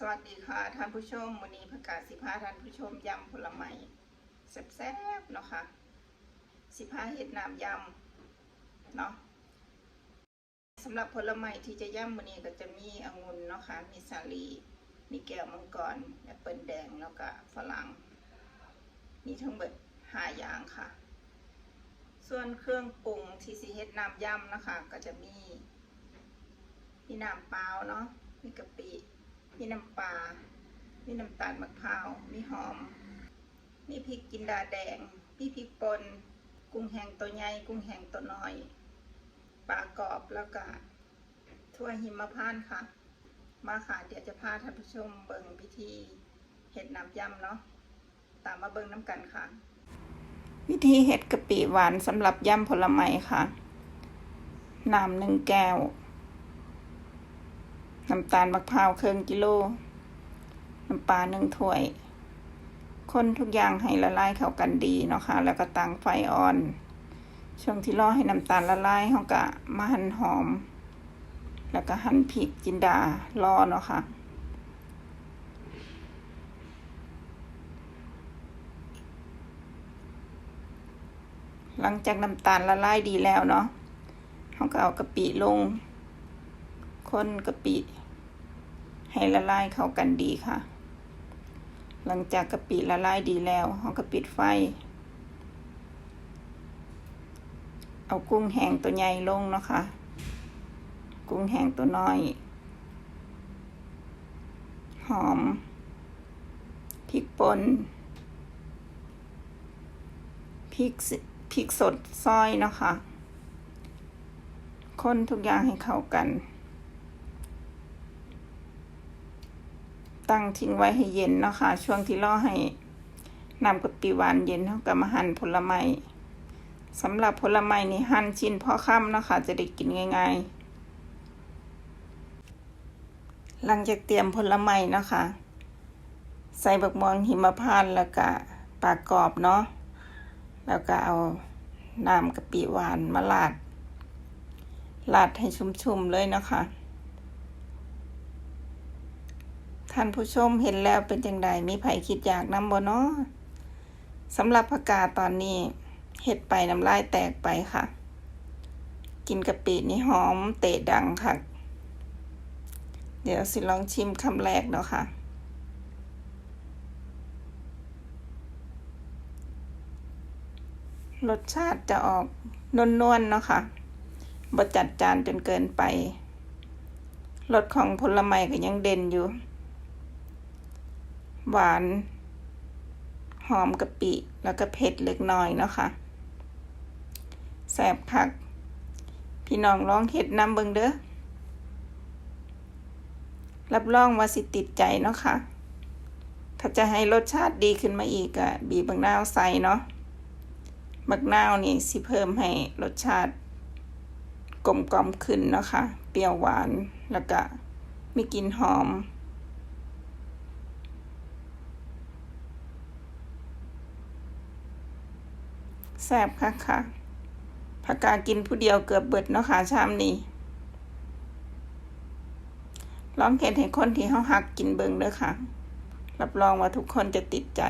สวัสดีค่ะท่านผู้ชมวันนี้ประกาศสิพาท่านผู้ชมยำผลไม้แซ่บๆเนาะค่ะสิพาเห็ดน้ำยำเนาะสำหรับผลไม้ที่จะย่ำวันนี้ก็จะมีองุ่นเนาะค่ะมีสาลี มีแก้วมังกรแอปเปิลแดงแล้วก็ฝรั่งมีทั้งหมดห้าอย่างค่ะ ส่วนเครื่องปรุงที่สิเฮ็ดน้ำยำนะคะ ก็จะมีมีน้ำเปล่าเนาะมีกะปิ มีน้ำปลา มีน้ำตาลมะพร้าว มีหอม มีพริกจินดาแดง มีพริกป่น กุ้งแห้งตัวใหญ่ กุ้งแห้งตัวน้อย ปลากรอบแล้วก็ทั่วหิมพานต์ค่ะ มาค่ะ เดี๋ยวจะพาท่านผู้ชมเบิ่งพิธีเห็ดน้ำยำเนาะ ตามมาเบิ่งน้ำกันค่ะ วิธีเห็ดกะปิหวานสำหรับยำผลไม้ค่ะ น้ำหนึ่งแก้ว น้ำตาลมะพร้าวครึ่งกิโล น้ำปลาหนึ่งถ้วย คนทุกอย่างให้ละลายเข้ากันดีเนาะค่ะ แล้วก็ตั้งไฟอ่อน ช่วงที่รอให้น้ำตาลละลายเขาก็มาหั่นหอม แล้วก็หั่นพริกจินดารอเนาะค่ะหลังจากน้ำตาลละลายดีแล้วเนาะเขาก็เอากะปิลง คนกะปิ ให้ละลายเข้ากันดีค่ะ หลังจากกะปิละลายดีแล้วเขาก็ปิดไฟ เอากุ้งแห้งตัวใหญ่ลงเนาะค่ะ กุ้งแห้งตัวน้อย หอมพริกป่นพริกสพริกสดซอยเนาะคะคนทุกอย่างให้เข้ากัน ตั้งทิ้งไว้ให้เย็นเนาะคะช่วงที่รอให้นำกะปิหวานเย็นเขาก็มาหั่นผลไม้สำหรับผลไม้นี่หั่นชิ้นพอค่ำเนาะคะจะได้กินง่าย ๆ หลังจากเตรียมผลไม้เนาะคะใส่บักมวงหิมพานต์แล้วก็ปากรอบเนาะแล้วก็เอาน้ำกะปิหวานมาลาดลาดให้ชุ่มๆเลยนะคะ ท่านผู้ชมเห็นแล้วเป็นจังใดมีไผคิดอยากนำบ่เนาะสำหรับผักกาตอนนี้เห็ดไปน้ำลายแตกไปค่ะ กินกะปินี่หอมเตะดังค่ะ เดี๋ยวสิลองชิมคำแรกเนาะค่ะ รสชาติจะออกนวลๆเนาะค่ะบจัดจานจนเกินไปรสของผลไม้ก็ยังเด่นอยู่ หวาน หอมกะปิ แล้วก็เผ็ดเล็กน้อยเนาะค่ะแซ่บคัก พี่น้องลองเห็ดน้ำเบิงเด้อรับรองว่าสิติดใจเนาะค่ะ ถ้าจะให้รสชาติดีขึ้นมาอีกอะบีบบางนาวใส่เนาะบักนาวนี่สิเพิ่มให้รสชาติกลมกล่อมขึ้นเนาะคะเปรี้ยวหวานแล้วก็มีกลิ่นหอม แซ่บค่ะค่ะผักกากินผู้เดียวเกือบเบิดเนาะค่ะชามนี้ลองเห็นให้คนที่เขาหักกินเบิงเด้อค่ะ รับรองว่าทุกคนจะติดใจ